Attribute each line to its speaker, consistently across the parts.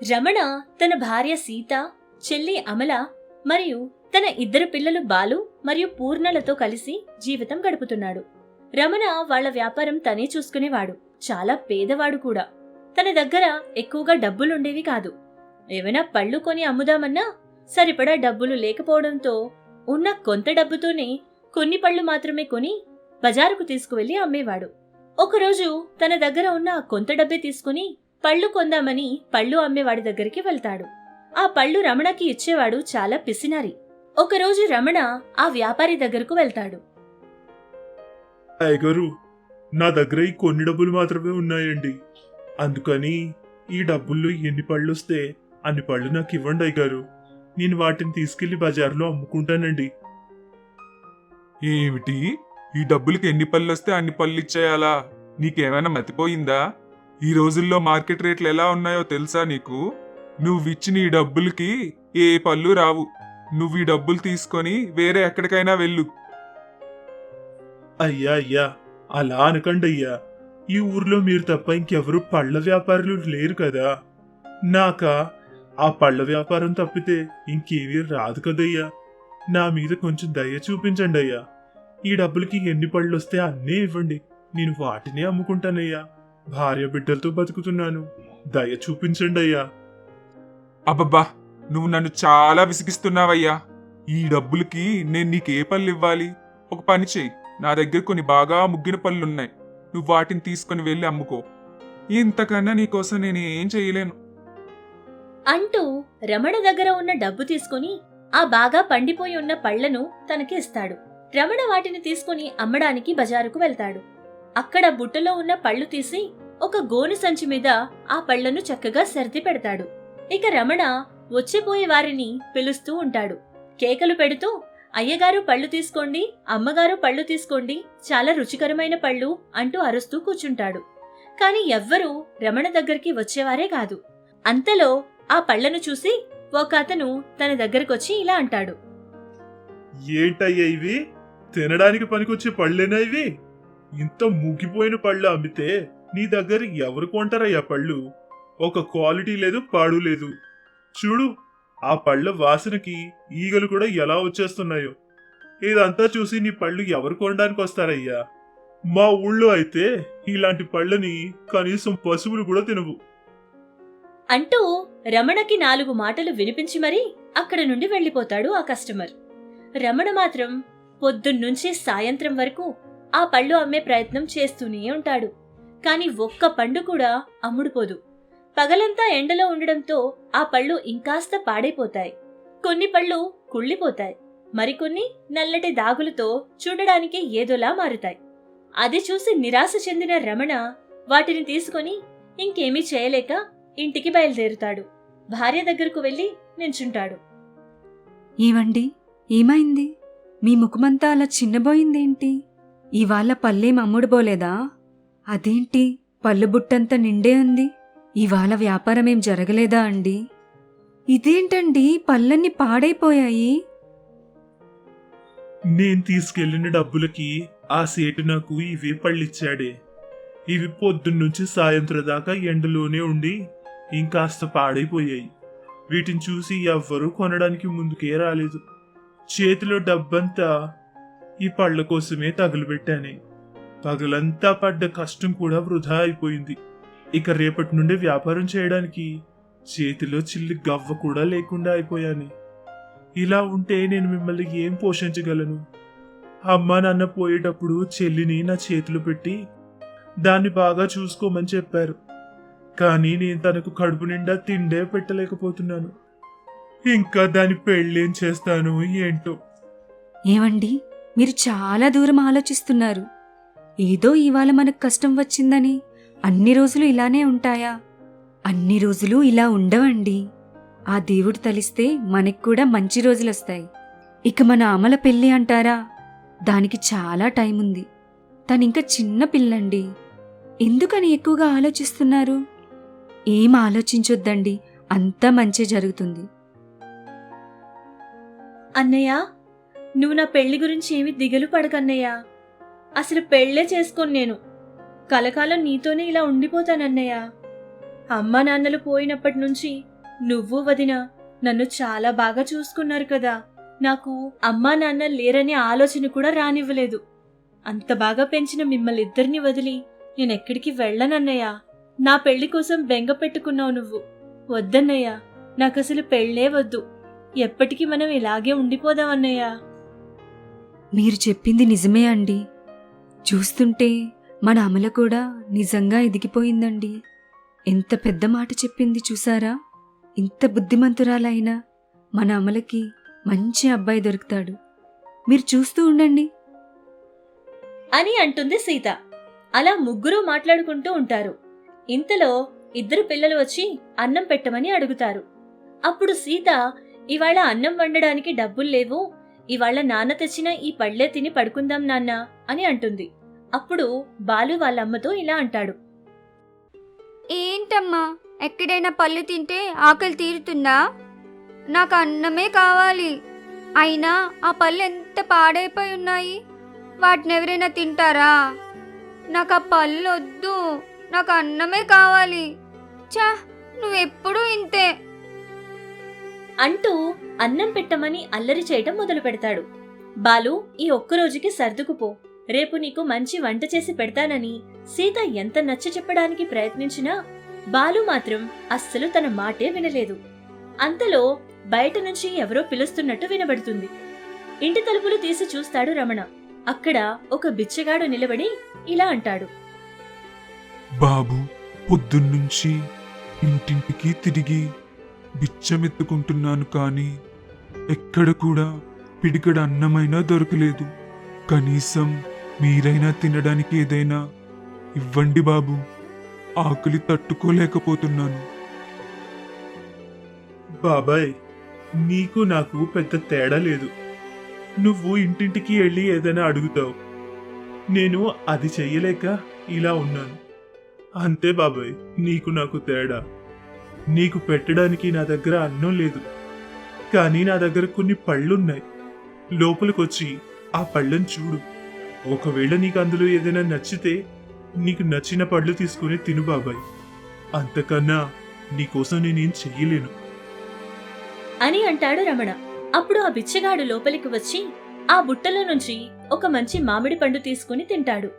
Speaker 1: రమణ తన భార్య సీత చెల్లి అమల మరియు తన ఇద్దరు పిల్లలు బాలు మరియు పూర్ణలతో కలిసి జీవితం గడుపుతున్నాడు. రమణ వాళ్ళ వ్యాపారం తనే చూసుకునేవాడు. చాలా పేదవాడు కూడా. తన దగ్గర ఎక్కువగా డబ్బులుండేవి కాదు. ఏమైనా పళ్ళు కొని అమ్ముదామన్నా సరిపడా డబ్బులు లేకపోవడంతో ఉన్న కొంత డబ్బుతోనే కొన్ని పళ్ళు మాత్రమే కొని బజారుకు తీసుకువెళ్ళి అమ్మేవాడు. ఒకరోజు తన దగ్గర ఉన్న కొంత డబ్బే తీసుకుని పళ్ళు కొందామని పళ్ళు అమ్మేవాడి దగ్గరికి వెళ్తాడు. ఆ పళ్ళు రమణకి ఇచ్చేవాడు చాలా పిసినారి. ఒకరోజు రమణ ఆ వ్యాపారి దగ్గరకు వెళ్తాడు.
Speaker 2: అయ్యగారు నా దగ్గర ఈ కొన్ని డబ్బులు మాత్రమే ఉన్నాయండి. అందుకని ఈ డబ్బుల్లో ఎన్ని పళ్ళు వస్తే అన్ని పళ్ళు నాకు ఇవ్వండి అయ్యగారు నేను వాటిని తీసుకెళ్ళి బజార్లో అమ్ముకుంటానండి.
Speaker 3: ఏమిటి? ఈ డబ్బులకి ఎన్ని పళ్ళు వస్తే అన్ని పళ్ళు ఇచ్చేయాలా? నీకేమైనా మతిపోయిందా? ఈ రోజుల్లో మార్కెట్ రేట్లు ఎలా ఉన్నాయో తెలుసా నీకు? నువ్విచ్చిన ఈ డబ్బులకి ఏ పళ్ళు రావు. నువ్వు ఈ డబ్బులు తీసుకొని వేరే ఎక్కడికైనా వెళ్ళు.
Speaker 2: అయ్యా అయ్యా అలా అనకండి అయ్యా ఈ ఊర్లో మీరు తప్ప ఇంకెవరు పళ్ళ వ్యాపారులు లేరు కదా. నాక ఆ పళ్ళ వ్యాపారం తప్పితే ఇంకేమీ రాదు కదయ్యా. నా మీద కొంచెం దయ చూపించండి అయ్యా ఈ డబ్బులకి ఎన్ని పళ్ళు వస్తే అన్నీ ఇవ్వండి. నేను వాటినే అమ్ముకుంటానయ్యా. భార్య బిడ్డలతో బతుకుతున్నాను. దయ చూపించండి అయ్యా
Speaker 3: అబ్బబ్బా నువ్వు నన్ను చాలా విసిగిస్తున్నావయ్యా. ఈ డబ్బులకి నేను నీకే పళ్ళు ఇవ్వాలి ఒక పని చెయ్యి నా దగ్గర కొన్ని బాగా ముగ్గిన పళ్ళున్నాయి. నువ్వు వాటిని తీసుకొని వెళ్ళి అమ్ముకో. ఇంతకన్నా నీకోసం నేను ఏం చేయలేను.
Speaker 1: అంటూ రమణ దగ్గర ఉన్న డబ్బు తీసుకుని ఆ బాగా పండిపోయి ఉన్న పళ్ళను తనకి ఇస్తాడు. రమణ వాటిని తీసుకుని అమ్మడానికి బజారుకు వెళ్తాడు. అక్కడ బుట్టలో ఉన్న పళ్ళు తీసి ఒక గోను సంచి మీద ఆ పళ్ళను చక్కగా సర్ది పెడతాడు. ఇక రమణ వచ్చిపోయే వారిని పిలుస్తూ ఉంటాడు. కేకలు పెడుతూ అయ్యగారు పళ్ళు తీసుకోండి అమ్మగారు పళ్ళు తీసుకోండి చాలా రుచికరమైన పళ్ళు అంటూ అరుస్తూ కూర్చుంటాడు. కాని ఎవ్వరూ రమణ దగ్గరికి వచ్చేవారే కాదు. అంతలో ఆ పళ్ళను చూసి ఒక అతను తన దగ్గరకొచ్చి ఇలా అంటాడు.
Speaker 2: ఏంటయ్యా ఇవి? తినడానికి పనికొచ్చే పళ్ళేనా ఇవి? ఇంత ముగిపోయిన పళ్ళు అమ్మితే నీ దగ్గర ఎవరు కొంటారయ్యా పళ్ళు? ఒక క్వాలిటీ లేదు పాడు లేదు. చూడు ఆ పళ్ళ వాసనకి ఈగలు కూడా ఎలా వచ్చేస్తున్నాయో. ఇదంతా చూసి నీ పళ్ళు ఎవరు కొనడానికి వస్తారయ్యా? మా ఊళ్ళో అయితే ఇలాంటి పళ్ళని కనీసం పశువులు కూడా తినవు.
Speaker 1: అంటూ రమణకి నాలుగు మాటలు వినిపించి మరీ అక్కడ నుండి వెళ్ళిపోతాడు ఆ కస్టమర్. రమణ మాత్రం పొద్దున్నుంచి సాయంత్రం వరకు ఆ పళ్ళు అమ్మే ప్రయత్నం చేస్తూనే ఉంటాడు. కానీ ఒక్క పండు కూడా అమ్ముడుపోదు. పగలంతా ఎండలో ఉండడంతో ఆ పళ్ళు ఇంకాస్త పాడైపోతాయి. కొన్ని పళ్ళు కుళ్ళిపోతాయి. మరికొన్ని నల్లటి దాగులతో చూడడానికి ఏదోలా మారుతాయి. అది చూసి నిరాశ చెందిన రమణ వాటిని తీసుకొని ఇంకేమీ చేయలేక ఇంటికి బయలుదేరుతాడు. భార్య దగ్గరకు వెళ్ళి నించుంటాడు.
Speaker 4: ఏవండి? ఏమైంది? మీ ముఖమంతా అలా చిన్నబోయిందేంటి? ఇవాళ పళ్ళేం అమ్ముడుపోలేదా అదేంటి? పళ్ళు బుట్టంతా నిండే ఉంది. ఇవాళ వ్యాపారం ఏం జరగలేదా అండి? ఇదేంటండి? పళ్ళన్నీ పాడైపోయాయి.
Speaker 2: నేను తీసుకెళ్ళిన డబ్బులకి ఆ సేటు నాకు ఇవే పళ్ళిచ్చాడే. ఇవి పొద్దున్నుంచి సాయంత్రం దాకా ఎండలోనే ఉండి ఇంకాస్త పాడైపోయాయి. వీటిని చూసి ఎవ్వరూ కొనడానికి ముందుకే రాలేదు. చేతిలో డబ్బంతా ఈ పళ్ళ కోసమే తగులుపెట్టానే పగలంతా పడ్డ కష్టం కూడా వృధా అయిపోయింది. ఇక రేపటి నుండి వ్యాపారం చేయడానికి చేతిలో చిల్లి గవ్వ కూడా లేకుండా అయిపోయాను. ఇలా ఉంటే నేను మిమ్మల్ని ఏం పోషించగలను? అమ్మ నాన్న పోయేటప్పుడు చెల్లిని నా చేతిలో పెట్టి దాన్ని బాగా చూసుకోమని చెప్పారు. కానీ నేను తనకు కడుపు నిండా తిండే పెట్టలేకపోతున్నాను. ఇంకా దాని పెళ్ళేం చేస్తాను ఏంటో?
Speaker 4: ఏవండి? మీరు చాలా దూరం ఆలోచిస్తున్నారు. ఏదో ఇవాళ మనకు కష్టం వచ్చిందని అన్ని రోజులు ఇలానే ఉంటాయా? అన్ని రోజులు ఇలా ఉండవండి. ఆ దేవుడు తలిస్తే మనకి కూడా మంచి రోజులొస్తాయి ఇక మన అమల పెళ్ళి అంటారా? దానికి చాలా టైం ఉంది. తనింకా చిన్న పిల్లండి. ఎందుకని ఎక్కువగా ఆలోచిస్తున్నారు? ఏం ఆలోచించొద్దండి. అంతా మంచి జరుగుతుంది.
Speaker 1: అన్నయ్య నువ్వు నా పెళ్ళి గురించి ఏమి దిగులు పడకన్నయ్యా. అసలు పెళ్ళే చేసుకోను నేను. కలకాలం నీతోనే ఇలా ఉండిపోతానన్నయ్య. అమ్మా నాన్నలు పోయినప్పటి నుంచి నువ్వు వదిన నన్ను చాలా బాగా చూసుకున్నారు కదా. నాకు అమ్మా నాన్న లేరనే ఆలోచన కూడా రానివ్వలేదు. అంత బాగా పెంచిన మిమ్మల్ని ఇద్దరిని వదిలి నేనెక్కడికి వెళ్ళనన్నయ్యా. నా పెళ్ళి కోసం బెంగ పెట్టుకున్నావు నువ్వు. వద్దన్నయ్యా నాకసలు పెళ్ళే వద్దు. ఎప్పటికీ మనం ఇలాగే ఉండిపోదామన్నయ్యా.
Speaker 4: మీరు చెప్పింది నిజమే అండి. చూస్తుంటే మన అమల కూడా నిజంగా ఎదిగిపోయిందండి. ఎంత పెద్ద మాట చెప్పింది చూసారా? ఇంత బుద్ధిమంతురాలైనా మన అమలకి మంచి అబ్బాయి దొరుకుతాడు. మీరు చూస్తూ ఉండండి.
Speaker 1: అని అంటుంది సీత. అలా ముగ్గురు మాట్లాడుకుంటూ ఉంటారు. ఇంతలో ఇద్దరు పిల్లలు వచ్చి అన్నం పెట్టమని అడుగుతారు. అప్పుడు సీత ఇవాళ అన్నం వండడానికి డబ్బులు లేవు ఇవాళ నాన్న తెచ్చిన ఈ పళ్ళే తిని పడుకుందాం నాన్న అని అంటుంది. అప్పుడు బాలు వాళ్ళమ్మతో ఇలా అంటాడు.
Speaker 5: ఏంటమ్మా? ఎక్కడైనా పళ్ళు తింటే ఆకలి తీరుతుందా? నాకు అన్నమే కావాలి. అయినా ఆ పళ్ళు ఎంత పాడైపోయి ఉన్నాయి? వాటిని ఎవరైనా తింటారా? నాకు ఆ పళ్ళు వద్దు. నాకు అన్నమే కావాలి. చా నువ్వెప్పుడూ ఇంతే.
Speaker 1: అంటూ అన్నం పెట్టమని అల్లరి చేయటం మొదలు పెడతాడు. బాలు ఈ ఒక్కరోజుకి సర్దుకుపో. రేపు నీకు మంచి వంట చేసి పెడతానని సీత ఎంత నచ్చ చెప్పడానికి ప్రయత్నించినా బాలు మాత్రం అస్సలు తన మాటే వినలేదు. అంతలో బయట నుంచి ఎవరో పిలుస్తున్నట్టు వినబడుతుంది. ఇంటి తలుపులు తీసి చూస్తాడు రమణ. అక్కడ ఒక బిచ్చగాడు నిలబడి ఇలా అంటాడు.
Speaker 3: బాబు పొద్దున్నుంచి ఇంటింటికి తిరిగి బిచ్చమెత్తుకుంటున్నాను కానీ ఎక్కడ కూడా పిడికడ అన్నమైనా దొరకలేదు. కనీసం మీరైనా తినడానికి ఏదైనా ఇవ్వండి బాబు. ఆకలి తట్టుకోలేకపోతున్నాను.
Speaker 2: బాబాయ్ నీకు నాకు పెద్ద తేడా లేదు. నువ్వు ఇంటింటికి వెళ్ళి ఏదైనా అడుగుతావు. నేను అది చెయ్యలేక ఇలా ఉన్నాను. అంతే బాబాయ్ నీకు నాకు తేడా. నీకు పెట్టడానికి నా దగ్గర అన్నం లేదు. కానీ నా దగ్గర కొన్ని పళ్ళున్నాయి. లోపలికొచ్చి ఆ పళ్ళను చూడు. ఒకవేళ నీకు అందులో ఏదైనా నచ్చితే నీకు నచ్చిన పళ్ళు తీసుకుని తిను బాబాయ్. అంతకన్నా నీకోసం నేనేం చెయ్యలేను.
Speaker 1: అని అంటాడు రమణ. అప్పుడు ఆ బిచ్చగాడు లోపలికి వచ్చి ఆ బుట్టలో నుంచి ఒక మంచి మామిడి పండు తీసుకుని తింటాడు.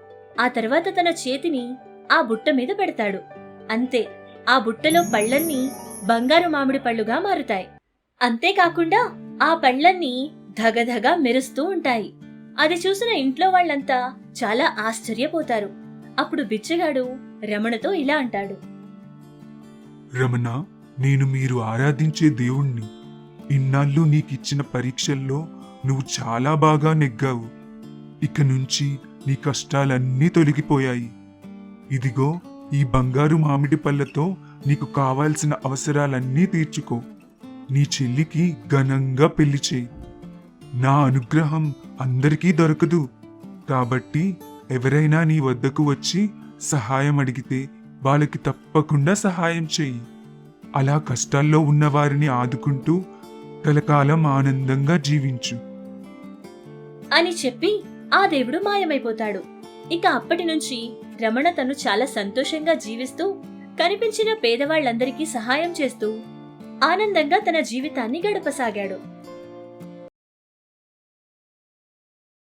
Speaker 1: ఆ తర్వాత తన చేతిని ఆ బుట్ట మీద పెడతాడు. అంతే ఆ బుట్టలో పళ్ళన్నీ బంగారు మామిడి పళ్ళుగా మారుతాయి. అంతేకాకుండా ఆ పళ్ళన్నీ ధగధగా మెరుస్తూ ఉంటాయి. అది చూసిన ఇంట్లో వాళ్ళంతా చాలా ఆశ్చర్యపోతారు. అప్పుడు బిచ్చగాడు రమణతో ఇలా అంటాడు.
Speaker 3: రమణ నేను మీరు ఆరాధించే దేవుణ్ణి. ఇన్నాళ్ళు నీకిచ్చిన పరీక్షల్లో నువ్వు చాలా బాగా నెగ్గావు. ఇక నుంచి నీ కష్టాలన్నీ తొలగిపోయాయి. ఇదిగో ఈ బంగారు మామిడి పళ్ళతో నీకు కావాల్సిన అవసరాలన్నీ తీర్చుకో. నీ చెల్లికి ఘనంగా పెళ్ళి చేయి. నా అనుగ్రహం అందరికీ దొరకదు. కాబట్టి ఎవరైనా నీ వద్దకు వచ్చి సహాయం అడిగితే వాళ్ళకి తప్పకుండా సహాయం చెయ్యి అలా కష్టాల్లో ఉన్న వారిని ఆదుకుంటూ కలకాలం ఆనందంగా జీవించు.
Speaker 1: అని చెప్పి ఆ దేవుడు మాయమైపోతాడు. ఇక అప్పటి నుంచి రమణ తను చాలా సంతోషంగా జీవిస్తూ కనిపించిన పేదవాళ్ళందరికీ సహాయం చేస్తూ ఆనందంగా తన జీవితాన్ని గడపసాగాడు.